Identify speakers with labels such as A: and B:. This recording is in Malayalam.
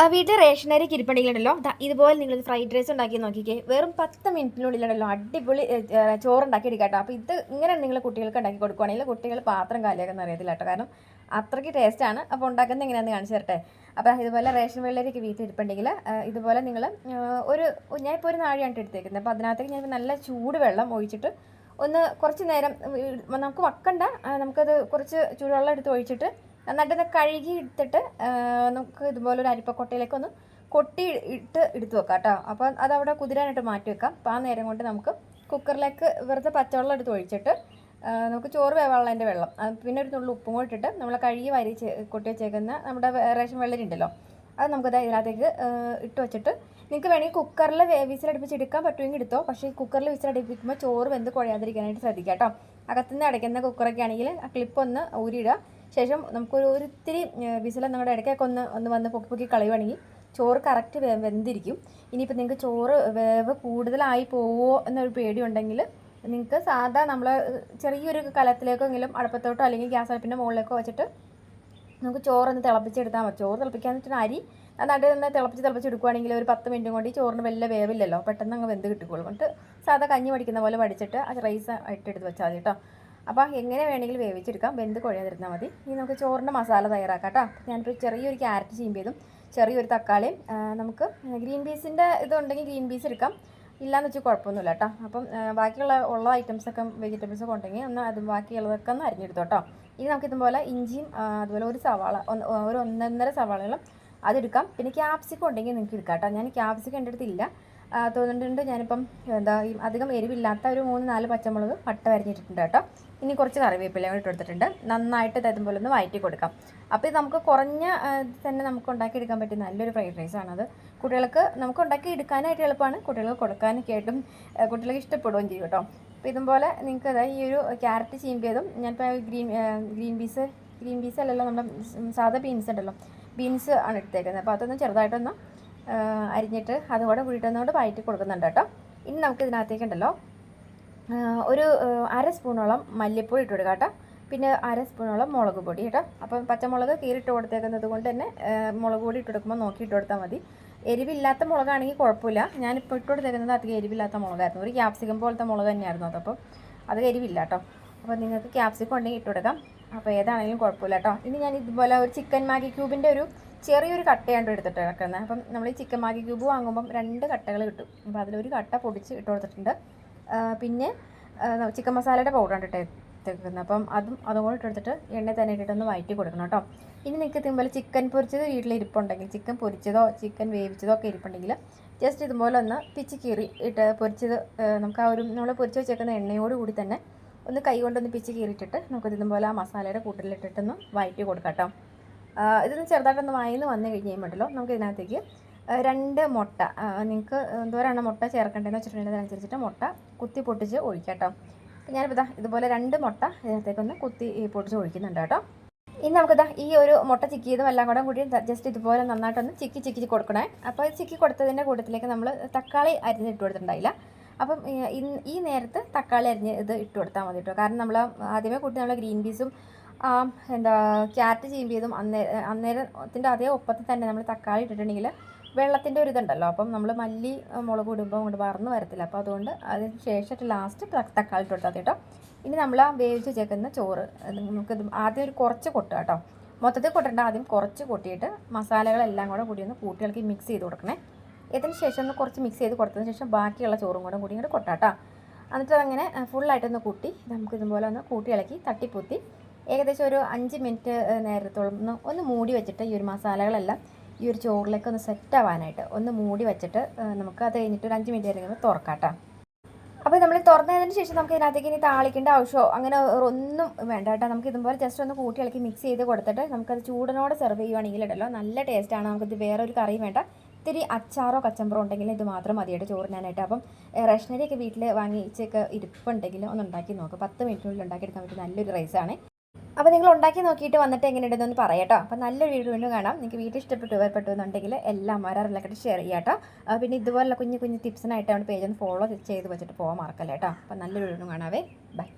A: ആ വീട്ടിൽ റേഷനറി കിരിപ്പണികളുണ്ടല്ലോ. ഇതുപോലെ നിങ്ങൾ ഫ്രൈഡ് റൈസ് ഉണ്ടാക്കി നോക്കിക്കേ. വെറും പത്ത് മിനിറ്റിനുള്ളിലുണ്ടല്ലോ അടിപൊളി ചോറുണ്ടാക്കി എടുക്കാട്ടോ. അപ്പോൾ ഇത് ഇങ്ങനെ നിങ്ങൾ കുട്ടികൾക്ക് ഉണ്ടാക്കി കൊടുക്കുവാണെങ്കിൽ കുട്ടികൾ പാത്രം കാലിയാക്കുന്ന അറിയത്തില്ല കേട്ടോ. കാരണം അത്രയ്ക്ക് ആണ്. അപ്പോൾ ഉണ്ടാക്കുന്നത് എങ്ങനെയാണെന്ന് കാണിച്ചു തരട്ടെ. അപ്പോൾ ഇതുപോലെ റേഷൻ വെള്ളരിക്ക് വീട്ടിൽ ഇരിപ്പുണ്ടെങ്കിൽ ഇതുപോലെ നിങ്ങൾ ഒരു ഞാനിപ്പോൾ ഒരു നാഴിയാണ് എടുത്തേക്കുന്നത്. അപ്പോൾ അതിനകത്തേക്ക് ഞാൻ നല്ല ചൂട് വെള്ളം ഒഴിച്ചിട്ട് ഒന്ന് കുറച്ച് നേരം നമുക്ക് വക്കണ്ട. നമുക്കത് കുറച്ച് ചൂടുവെള്ളം എടുത്ത് ഒഴിച്ചിട്ട് നന്നായിട്ടൊന്ന് കഴുകി എടുത്തിട്ട് നമുക്ക് ഇതുപോലെ ഒരു അരിപ്പക്കൊട്ടയിലേക്ക് ഒന്ന് കൊട്ടി ഇട്ട് എടുത്തു വെക്കാം കേട്ടോ. അപ്പോൾ അതവിടെ കുതിരാനായിട്ട് മാറ്റി വെക്കാം. അപ്പോൾ ആ നേരം കൊണ്ട് നമുക്ക് കുക്കറിലേക്ക് വെറുതെ പച്ചവെള്ളം എടുത്ത് ഒഴിച്ചിട്ട് നമുക്ക് ചോറ് വേവാനുള്ളതിന്റെ വെള്ളം പിന്നെ ഒരു തുള്ളി ഉപ്പും കൂടി ഇട്ടിട്ട് നമ്മൾ കഴുകി വരി കൊട്ടി വെച്ചേക്കുന്ന നമ്മുടെ റേഷൻ വെള്ളരി ഉണ്ടല്ലോ അത് നമുക്കത് ഇതിനകത്തേക്ക് ഇട്ട് വെച്ചിട്ട് നിങ്ങൾക്ക് വേണമെങ്കിൽ കുക്കറിൽ വിസിലടുപ്പിച്ച് എടുക്കാൻ പറ്റുമെങ്കിൽ എടുത്തോ. പക്ഷേ കുക്കറിൽ വിസിലടുപ്പിക്കുമ്പോൾ ചോറ് വെന്ത് കുഴയാതിരിക്കാനായിട്ട് ശ്രദ്ധിക്കാം കേട്ടോ. അകത്തുനിന്ന് അടയ്ക്കുന്ന കുക്കറൊക്കെ ആണെങ്കിൽ ആ ക്ലിപ്പ് ഒന്ന് ഊരിയിടുക. ശേഷം നമുക്കൊരു ഒരിത്തിരി വിസിൽ നിങ്ങളുടെ ഇടയ്ക്കൊക്കെ ഒന്ന് ഒന്ന് വന്ന് പൊക്കി പൊക്കി കളയുവാണെങ്കിൽ ചോറ് കറക്റ്റ് വെന്തിരിക്കും. ഇനിയിപ്പോൾ നിങ്ങൾക്ക് ചോറ് വേവ് കൂടുതലായി പോവോ എന്നൊരു പേടിയുണ്ടെങ്കിൽ നിങ്ങൾക്ക് സാധാ നമ്മൾ ചെറിയൊരു കലത്തിലേക്കെങ്കിലും അടുപ്പത്തോട്ടോ അല്ലെങ്കിൽ ഗ്യാസ് അടുപ്പിന്റെ മുകളിലേക്കോ വെച്ചിട്ട് നമുക്ക് ചോറൊന്ന് തിളപ്പിച്ചെടുത്താൽ മതി. ചോറ് തിളപ്പിക്കാന്ന് വെച്ചാൽ അരി നന്നായിട്ട് തന്നെ തിളപ്പിച്ച് തിളപ്പിച്ച് എടുക്കുവാണെങ്കിൽ ഒരു പത്ത് മിനിറ്റ് കൊണ്ട് ഈ ചോറിന് വലിയ വേവില്ലല്ലോ. പെട്ടെന്ന് അങ്ങ് വെന്ത് കിട്ടിക്കോളും. എന്നിട്ട് സാധാ കഞ്ഞി പഠിക്കുന്ന പോലെ പഠിച്ചിട്ട് ആ റൈസ് ആയിട്ട് എടുത്ത് വെച്ചാൽ മതി കേട്ടോ. അപ്പോൾ എങ്ങനെ വേണമെങ്കിലും വേവിച്ചെടുക്കാം. വെന്ത് കുഴയാതിരുന്നാൽ മതി. ഇനി നമുക്ക് ചോറിന്റെ മസാല തയ്യാറാക്കാം കേട്ടോ ഞാനിപ്പോൾ ചെറിയൊരു ക്യാരറ്റ് ചീമ്പിയതും ചെറിയൊരു തക്കാളിയും നമുക്ക് ഗ്രീൻ പീസിന്റെ ഇതുണ്ടെങ്കിൽ ഗ്രീൻ പീസ് എടുക്കാം. ഇല്ലയെന്ന് വെച്ചാൽ കുഴപ്പമൊന്നുമില്ല കേട്ടോ അപ്പം ബാക്കിയുള്ള ഉള്ള ഐറ്റംസൊക്കെ വെജിറ്റബിൾസൊക്കെ ഉണ്ടെങ്കിൽ ഒന്ന് അത് ബാക്കിയുള്ളതൊക്കെ ഒന്ന് അരിഞ്ഞെടുത്തോ കേട്ടോ ഇനി നമുക്ക് ഇതുപോലെ ഇഞ്ചിയും അതുപോലെ ഒരു സവാള ഒരു ഒന്നൊന്നര സവാളകളും അതെടുക്കാം പിന്നെ ക്യാപ്സിക്കം ഉണ്ടെങ്കിൽ നിങ്ങൾക്ക് എടുക്കാം കേട്ടോ ഞാൻ ക്യാപ്സിക്കം എന്റെ അടുത്തില്ല ആ, തോന്നുന്നുണ്ട് ഞാനിപ്പം എന്താ ഈ അധികം എരിവില്ലാത്ത ഒരു മൂന്ന് നാല് പച്ചമുളക് പട്ട വരഞ്ഞിട്ടുണ്ട് കേട്ടോ. ഇനി കുറച്ച് കറിവേപ്പില ഇട്ട് കൊടുത്തിട്ടുണ്ട്. നന്നായിട്ട് തരും പോലെ ഒന്ന് വയറ്റി കൊടുക്കാം. അപ്പോൾ ഇത് നമുക്ക് കുറഞ്ഞ തന്നെ നമുക്ക് ഉണ്ടാക്കിയെടുക്കാൻ പറ്റിയ നല്ലൊരു ഫ്രൈഡ് റൈസ് ആണത് കുട്ടികൾക്ക് നമുക്ക് ഉണ്ടാക്കി എടുക്കാനായിട്ട് എളുപ്പമാണ്. കുട്ടികൾക്ക് കൊടുക്കാനൊക്കെ ആയിട്ടും കുട്ടികൾക്ക് ഇഷ്ടപ്പെടുകയും ചെയ്യും കേട്ടോ. അപ്പോൾ ഇതുപോലെ നിങ്ങൾക്ക് അതായത് ഈ ഒരു ക്യാരറ്റ് ചീമ്പിയതും ഞാനിപ്പോൾ green green peas green peas അല്ലല്ലോ നമ്മുടെ സാധാ ബീൻസ് ഉണ്ടല്ലോ. ബീൻസ് ആണ് എടുത്തേക്കുന്നത്. അപ്പോൾ അതൊന്ന് ചെറുതായിട്ടൊന്ന് അരിഞ്ഞിട്ട് അതുകൂടെ കൂടിയിട്ടൊന്നുകൊണ്ട് വഴറ്റി കൊടുക്കുന്നുണ്ട് കേട്ടോ. ഇനി നമുക്ക് ഇതിനകത്തേക്ക് ഉണ്ടല്ലോ ഒരു അര സ്പൂണോളം മല്ലിപ്പൊടി ഇട്ട് കൊടുക്കാം കേട്ടോ. പിന്നെ അര സ്പൂണോളം മുളക് പൊടി കേട്ടോ. അപ്പം പച്ചമുളക് കീറിട്ട് കൊടുത്തേക്കുന്നത് കൊണ്ട് തന്നെ മുളക് പൊടി ഇട്ട് കൊടുക്കുമ്പോൾ നോക്കി ഇട്ട് കൊടുത്താൽ മതി. എരിവില്ലാത്ത മുളകാണെങ്കിൽ കുഴപ്പമില്ല. ഞാനിപ്പോൾ ഇട്ട് കൊടുത്തേക്കുന്നത് അധികം എരിവില്ലാത്ത മുളകായിരുന്നു. ഒരു ക്യാപ്സിക്കം പോലത്തെ മുളക് തന്നെയായിരുന്നു അതപ്പം അത് എരിവില്ല കേട്ടോ. അപ്പോൾ നിങ്ങൾക്ക് ക്യാപ്സിക്കം ഉണ്ടെങ്കിൽ ഇട്ട് കൊടുക്കാം. അപ്പോൾ ഏതാണെങ്കിലും കുഴപ്പമില്ല കേട്ടോ. ഇനി ഞാൻ ഇതുപോലെ ഒരു ചിക്കൻ മാഗി ക്യൂബിന്റെ ഒരു ചെറിയൊരു കട്ടയാണ് എടുത്തിട്ട് കിടക്കുന്നത് അപ്പം നമ്മൾ ഈ ചിക്കൻ മാഗി ക്യൂബ് വാങ്ങുമ്പം രണ്ട് കട്ടകൾ കിട്ടും. അപ്പോൾ അതിലൊരു കട്ട പൊടിച്ച് ഇട്ട് കൊടുത്തിട്ടുണ്ട്. പിന്നെ ചിക്കൻ മസാലയുടെ പൗഡറാണ് ഇട്ട് എടുത്തേക്കുന്നത് അപ്പം അതും അതുപോലെ ഇട്ടെടുത്തിട്ട് എണ്ണ തന്നെ ഇട്ടിട്ടൊന്ന് വയറ്റി കൊടുക്കണം കേട്ടോ. ഇനി നിങ്ങൾക്ക് ഇതുപോലെ ചിക്കൻ പൊരിച്ചത് വീട്ടിൽ ഇരിപ്പുണ്ടെങ്കിൽ ചിക്കൻ പൊരിച്ചതോ ചിക്കൻ വേവിച്ചതോ ഒക്കെ ഇരിപ്പുണ്ടെങ്കിൽ ജസ്റ്റ് ഇതുപോലെ ഒന്ന് പിച്ച് കീറി ഇട്ട് പൊരിച്ചത് നമുക്ക് ആ ഒരു നമ്മൾ പൊരിച്ച് വെച്ചേക്കുന്ന എണ്ണയോട് കൂടി തന്നെ ഒന്ന് കൈ കൊണ്ടൊന്ന് പിച്ച് കീറിയിട്ടിട്ട് നമുക്ക് ഇതുപോലെ ആ മസാലയുടെ കൂട്ടിലിട്ടിട്ടൊന്ന് വയറ്റി കൊടുക്കാം കേട്ടോ. ഇതൊന്ന് ചെറുതായിട്ടൊന്ന് വായിന്ന് വന്നു കഴിഞ്ഞ് കഴിയുമ്പോഴല്ലോ നമുക്ക് ഇതിനകത്തേക്ക് രണ്ട് മുട്ട നിങ്ങൾക്ക് എന്തോരാണ് മുട്ട ചേർക്കേണ്ടതെന്ന് വെച്ചിട്ടുണ്ടെങ്കിൽ അതനുസരിച്ചിട്ട് മുട്ട കുത്തി പൊട്ടിച്ച് ഒഴിക്കാം കേട്ടോ ഞാനിപ്പോൾ ഇതാ ഇതുപോലെ രണ്ട് മുട്ട ഇതിനകത്തേക്കൊന്ന് കുത്തി പൊട്ടിച്ച് ഒഴിക്കുന്നുണ്ട് കേട്ടോ ഇനി നമുക്കിതാ ഈ ഒരു മുട്ട ചിക്കിയതും എല്ലാം കൂടെ കൂടി ജസ്റ്റ് ഇതുപോലെ നന്നായിട്ടൊന്ന് ചിക്കി ചിക്കി കൊടുക്കണേ. അപ്പോൾ ചിക്കി കൊടുത്തതിന്റെ കൂട്ടത്തിലേക്ക് നമ്മൾ തക്കാളി അരിഞ്ഞ് ഇട്ട് കൊടുത്തിട്ടുണ്ടായില്ല. അപ്പം ഈ നേരത്ത് തക്കാളി അരിഞ്ഞ് ഇത് ഇട്ട് കൊടുത്താൽ മതി കേട്ടോ കാരണം നമ്മൾ ആദ്യമേ കൂട്ടി നമ്മൾ ഗ്രീൻ പീസും ആ, എന്താ ക്യാരറ്റ് ചീമ്പിയതും അന്നേ അന്നേരത്തിന്റെ അതേ ഒപ്പത്തിൽ തന്നെ നമ്മൾ തക്കാളി ഇട്ടിട്ടുണ്ടെങ്കിൽ വെള്ളത്തിന്റെ ഒരു ഇതുണ്ടല്ലോ. അപ്പം നമ്മൾ മല്ലി മുളക് ഇടുമ്പോൾ അങ്ങോട്ട് വറന്ന് വരത്തില്ല. അപ്പോൾ അതുകൊണ്ട് അതിന് ശേഷം ലാസ്റ്റ് തക്കാളി ഇട്ട് കൊടുത്താൽ കേട്ടോ ഇനി നമ്മൾ ആ വേവിച്ച് വെച്ചേക്കുന്ന ചോറ് നമുക്ക് ആദ്യം ഒരു കുറച്ച് കൊട്ടുക കേട്ടോ മൊത്തത്തിൽ കൊട്ടേണ്ട ആദ്യം കുറച്ച് കൊട്ടിയിട്ട് മസാലകളെല്ലാം കൂടെ കൂടി ഒന്ന് കൂട്ടികൾക്ക് മിക്സ് ചെയ്ത് കൊടുക്കണേ. ഇതിന് ശേഷം ഒന്ന് കുറച്ച് മിക്സ് ചെയ്ത് കൊടുത്തതിന് ശേഷം ബാക്കിയുള്ള ചോറും കൂടെ കൂടി ഇങ്ങോട്ട് കൊട്ടാട്ടോ എന്നിട്ട് അങ്ങനെ ഫുള്ളായിട്ടൊന്ന് കൂട്ടി നമുക്ക് ഇതുപോലെ ഒന്ന് കൂട്ടി ഇളക്കി തട്ടിപ്പൊത്തി ഏകദേശം ഒരു അഞ്ച് മിനിറ്റ് നേരത്തോളം ഒന്ന് ഒന്ന് മൂടി വെച്ചിട്ട് ഈ ഒരു മസാലകളെല്ലാം ഈ ഒരു ചോറിലേക്ക് ഒന്ന് സെറ്റ് ആവാനായിട്ട് ഒന്ന് മൂടി വെച്ചിട്ട് നമുക്ക് അത് കഴിഞ്ഞിട്ട് ഒരു അഞ്ച് മിനിറ്റ് കഴിഞ്ഞ് തുറക്കാം കേട്ടോ. അപ്പോൾ നമ്മൾ തുറന്നതിന് ശേഷം നമുക്ക് ഇതിനകത്തേക്ക് ഇനി താളിക്കേണ്ട ആവശ്യമോ അങ്ങനെ ഒന്നും വേണ്ട കേട്ടോ. നമുക്ക് ഇതുപോലെ ജസ്റ്റ് ഒന്ന് കൂട്ടി ഇളക്കി മിക്സ് ചെയ്ത് കൊടുത്തിട്ട് നമുക്കത് ചൂടനോടെ സെർവ് ചെയ്യുവാണെങ്കിൽ ഇടല്ലോ. നല്ല ടേസ്റ്റാണ് നമുക്കിത് വേറെ ഒരു കറിയും വേണ്ട. ഇത്തിരി അച്ചാറോ കച്ചമ്പറോ ഉണ്ടെങ്കിൽ ഇത് മാത്രം മതിയായിട്ട് ചോറിനാനായിട്ട്. അപ്പം റേഷനറിയൊക്കെ വീട്ടിൽ വാങ്ങിച്ചൊക്കെ ഇരിപ്പുണ്ടെങ്കിൽ ഒന്ന് ഉണ്ടാക്കി നോക്കുക പത്ത് മിനിറ്റിനുള്ളിൽ ഉണ്ടാക്കിയെടുക്കാൻ പറ്റിയ നല്ലൊരു റൈസാണ് അപ്പോൾ നിങ്ങൾ ഉണ്ടാക്കി നോക്കിയിട്ട് വന്നിട്ട് എങ്ങനെ എങ്ങനെയുണ്ടെന്ന് പറയട്ടോ അപ്പോൾ നല്ല വീഡിയോ വീണ്ടും കാണാം. നിങ്ങൾക്ക് വീട്ടിൽ ഇഷ്ടപ്പെട്ടു ഉപകാരപ്പെട്ടു എന്നുണ്ടെങ്കിൽ എല്ലാം ആരാറിലൊക്കെ ഷെയർ ചെയ്യാട്ടോ പിന്നെ ഇതുപോലുള്ള കുഞ്ഞു കുഞ്ഞു ടിപ്സിനായിട്ട് അവിടെ പേജ് ഒന്ന് ഫോളോ ചെയ്ത് വെച്ചിട്ട് പോകാൻ മറക്കല്ലേ കേട്ടോ. അപ്പോൾ നല്ലൊരു വീഡിയോ കാണാവേ. ബൈ